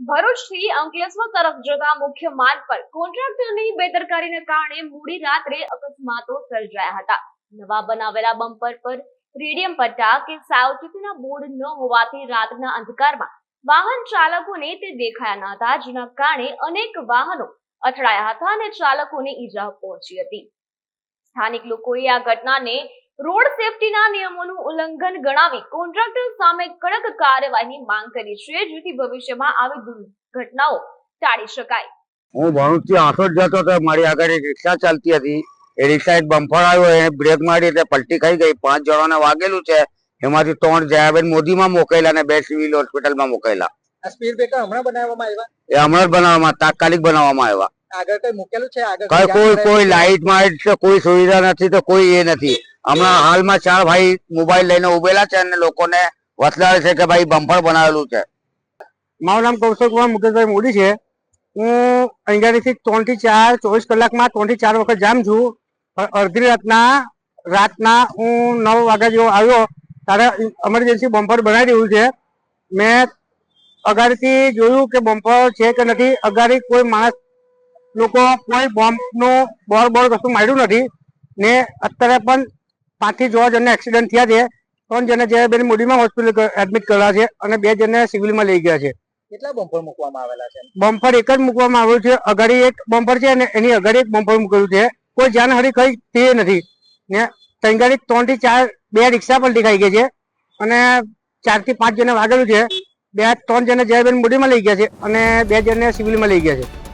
ભરૂચથી અંકલેશ્વર તરફ જતા મુખ્ય માર્ગ પર કોન્ટ્રાક્ટરની બેદરકારીને કારણે મોડી રાત્રે અકસ્માતો સર્જાયા હતા. નવા બનાવેલા બમ્પર પર રેડિયમ પટ્ટા કે સાવચેતીના બોર્ડ ન હોવાથી રાતના અંધકારમાં વાહન ચાલકોને તે દેખાયા ન હતા, જેના કારણે અનેક વાહનો અથડાયા હતા અને ચાલકોને ઈજા પહોંચી હતી. સ્થાનિક લોકોએ આ ઘટનાને રોડ સેફટીના નિયમોનું ઉલ્લંઘન ગણાવી કોન્ટ્રાક્ટર સામે કડક કાર્યવાહીની માંગ કરી છે જેથી ભવિષ્યમાં આવી દુર્ઘટનાઓ ટાળી શકાય. હું ભરૂચથી આંસોદ જતો હતો મારી આગળ એક રિક્ષા ચાલતી હતી. એ રિક્ષા એક બમ્પર આવ્યો એ બ્રેક મારી એટલે પલટી ખાઈ ગઈ. પાંચ જણાને વાગેલું છે. એમાંથી ત્રણ જયાબેન મોદીમાં મોકલેલા અને બે સિવિલ હોસ્પિટલમાં મોકલેલા સ્પીડ બ્રેકર હમણાં બનાવવામાં આવ્યા? એ હમણાં જ બનાવવામાં તાત્કાલિક બનાવવામાં આવ્યા. આગળ કઈ મૂકેલું છે? આગળ કઈ કોઈ કોઈ લાઈટ માઇટ કોઈ સુવિધા નથી તો કોઈ એ નથી. હમણાં હાલમાં ચાર ભાઈ મોબાઈલ લઈને ઉભેલા છે અને લોકોને વસલાડે છે કે ભાઈ બમ્પર બનાવેલું છે. મારું નામ કૌશલ કુમાર મુકેશભાઈ મોદી છે. હું અહીંયાથી ત્રણથી ચાર ચોવીસ કલાકમાં ત્રણથી ચાર વખત જામ છું. પણ અડધી રાતના રાતના હું નવ વાગ્યા જેવો આવ્યો ત્યારે ઇમરજન્સી બમ્પર બનાવી દેવું છે. મેં અગાડીથી જોયું કે બમ્પર છે કે નથી. અગાડી કોઈ માણસ લોકો કોઈ બોમ્બનું બોર બોર કશું માર્યું નથી. ને અત્યારે પણ પાંચથી છ જણને એક્સિડન્ટ થયા છે. ત્રણ જણને જે બેન મોડીમાં હોસ્પિટલ એડમિટ કર્યા છે અને બે જણને સિવિલમાં લઈ ગયા છે. કેટલા બમ્પર મૂકવામાં આવેલા છે? બમ્પર એક જ મૂકવામાં આવ્યું છે. અગાડી એક બમ્પર છે અને એની અગાડી એક બમ્પર મૂકેલું છે. કોઈ જાનહારી કઈ તે નથી. ને તંગાડી ત્રણથી ચાર બે રિક્ષા પણ દેખાઈ ગઈ છે અને ચારથી પાંચ જણે વાગેલું છે. બે ત્રણ જણે જયબેન મોડીમાં લઈ ગયા છે અને બે જણને સિવિલમાં લઈ ગયા છે.